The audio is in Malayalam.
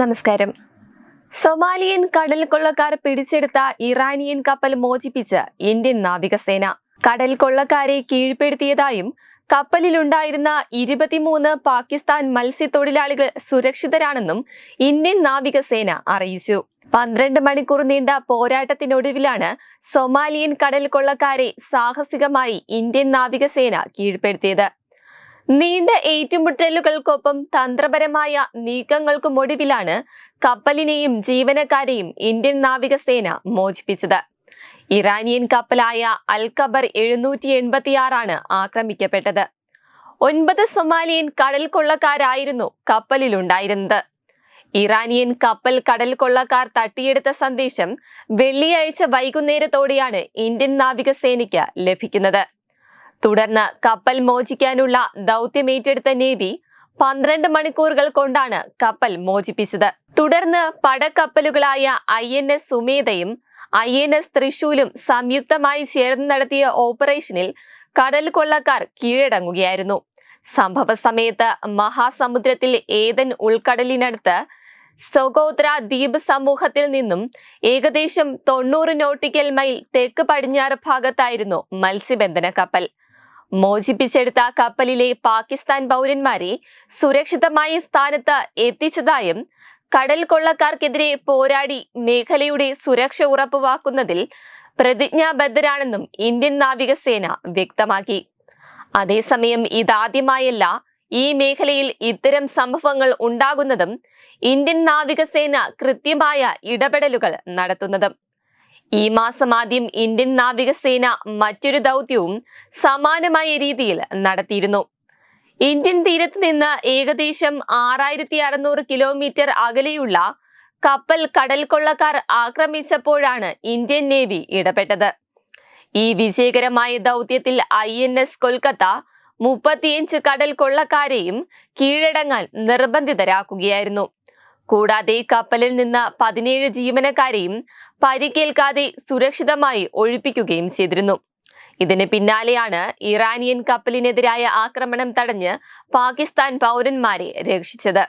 നമസ്കാരം. സൊമാലിയൻ കടൽ കൊള്ളക്കാർ പിടിച്ചെടുത്ത ഇറാനിയൻ കപ്പൽ മോചിപ്പിച്ച് ഇന്ത്യൻ നാവികസേന കടൽ കൊള്ളക്കാരെ കീഴ്പ്പെടുത്തിയതായും കപ്പലിലുണ്ടായിരുന്ന ഇരുപത്തിമൂന്ന് പാകിസ്ഥാൻ മത്സ്യത്തൊഴിലാളികൾ സുരക്ഷിതരാണെന്നും ഇന്ത്യൻ നാവികസേന അറിയിച്ചു. പന്ത്രണ്ട് മണിക്കൂർ നീണ്ട പോരാട്ടത്തിനൊടുവിലാണ് സൊമാലിയൻ കടൽ കൊള്ളക്കാരെ സാഹസികമായി ഇന്ത്യൻ നാവികസേന കീഴ്പ്പെടുത്തിയത്. നീണ്ട ഏറ്റുമുട്ടലുകൾക്കൊപ്പം തന്ത്രപരമായ നീക്കങ്ങൾക്കും ഒടുവിലാണ് കപ്പലിനെയും ജീവനക്കാരെയും ഇന്ത്യൻ നാവികസേന മോചിപ്പിച്ചത്. ഇറാനിയൻ കപ്പലായ അൽ ഖബർ എഴുന്നൂറ്റി എൺപത്തിയാറാണ് ആക്രമിക്കപ്പെട്ടത്. ഒൻപത് സൊമാലിയൻ കടൽ കൊള്ളക്കാരായിരുന്നു കപ്പലിലുണ്ടായിരുന്നത്. ഇറാനിയൻ കപ്പൽ കടൽ കൊള്ളക്കാർ തട്ടിയെടുത്ത സന്ദേശം വെള്ളിയാഴ്ച വൈകുന്നേരത്തോടെയാണ് ഇന്ത്യൻ നാവികസേനയ്ക്ക് ലഭിക്കുന്നത്. തുടർന്ന് കപ്പൽ മോചിക്കാനുള്ള ദൗത്യമേറ്റെടുത്ത നേവി പന്ത്രണ്ട് മണിക്കൂറുകൾ കൊണ്ടാണ് കപ്പൽ മോചിപ്പിച്ചത്. തുടർന്ന് പടക്കപ്പലുകളായ ഐ എൻ എസ് സുമേധയും ഐ എൻ എസ് തൃശൂലും സംയുക്തമായി ചേർന്ന് നടത്തിയ ഓപ്പറേഷനിൽ കടൽ കൊള്ളക്കാർ കീഴടങ്ങുകയായിരുന്നു. സംഭവ സമയത്ത് മഹാസമുദ്രത്തിൽ ഏതൻ ഉൾക്കടലിനടുത്ത് സൊഗോത്ര ദ്വീപ് സമൂഹത്തിൽ നിന്നും ഏകദേശം തൊണ്ണൂറ് നോട്ടിക്കൽ മൈൽ തെക്ക് പടിഞ്ഞാറ് ഭാഗത്തായിരുന്നു മത്സ്യബന്ധന കപ്പൽ. മോചിപ്പിച്ചെടുത്ത കപ്പലിലെ പാകിസ്ഥാൻ പൗരന്മാരെ സുരക്ഷിതമായ സ്ഥാനത്ത് എത്തിച്ചതായും കടൽ കൊള്ളക്കാർക്കെതിരെ പോരാടി മേഖലയുടെ സുരക്ഷ ഉറപ്പുവാക്കുന്നതിൽ പ്രതിജ്ഞാബദ്ധരാണെന്നും ഇന്ത്യൻ നാവികസേന വ്യക്തമാക്കി. അതേസമയം ഇതാദ്യമായല്ല ഈ മേഖലയിൽ ഇത്തരം സംഭവങ്ങൾ ഉണ്ടാകുന്നതും ഇന്ത്യൻ നാവികസേന കൃത്യമായ ഇടപെടലുകൾ നടത്തുന്നതും. ഈ മാസം ആദ്യം ഇന്ത്യൻ നാവികസേന മറ്റൊരു ദൗത്യവും സമാനമായ രീതിയിൽ നടത്തിയിരുന്നു. ഇന്ത്യൻ തീരത്ത് നിന്ന് ഏകദേശം ആറായിരത്തി അറുന്നൂറ് കിലോമീറ്റർ അകലെയുള്ള കപ്പൽ കടൽ കൊള്ളക്കാർ ആക്രമിച്ചപ്പോഴാണ് ഇന്ത്യൻ നേവി ഇടപെട്ടത്. ഈ വിജയകരമായ ദൗത്യത്തിൽ ഐ എൻ എസ് കൊൽക്കത്ത മുപ്പത്തിയഞ്ച് കടൽ കൊള്ളക്കാരെയും കീഴടങ്ങാൻ നിർബന്ധിതരാക്കുകയായിരുന്നു. കൂടാതെ കപ്പലിൽ നിന്ന് പതിനേഴ് ജീവനക്കാരെയും പരിക്കേൽക്കാതെ സുരക്ഷിതമായി ഒഴിപ്പിക്കുകയും ചെയ്തിരുന്നു. ഇതിന് പിന്നാലെയാണ് ഇറാനിയൻ കപ്പലിനെതിരായ ആക്രമണം തടഞ്ഞ് പാകിസ്ഥാൻ പൗരന്മാരെ രക്ഷിച്ചത്.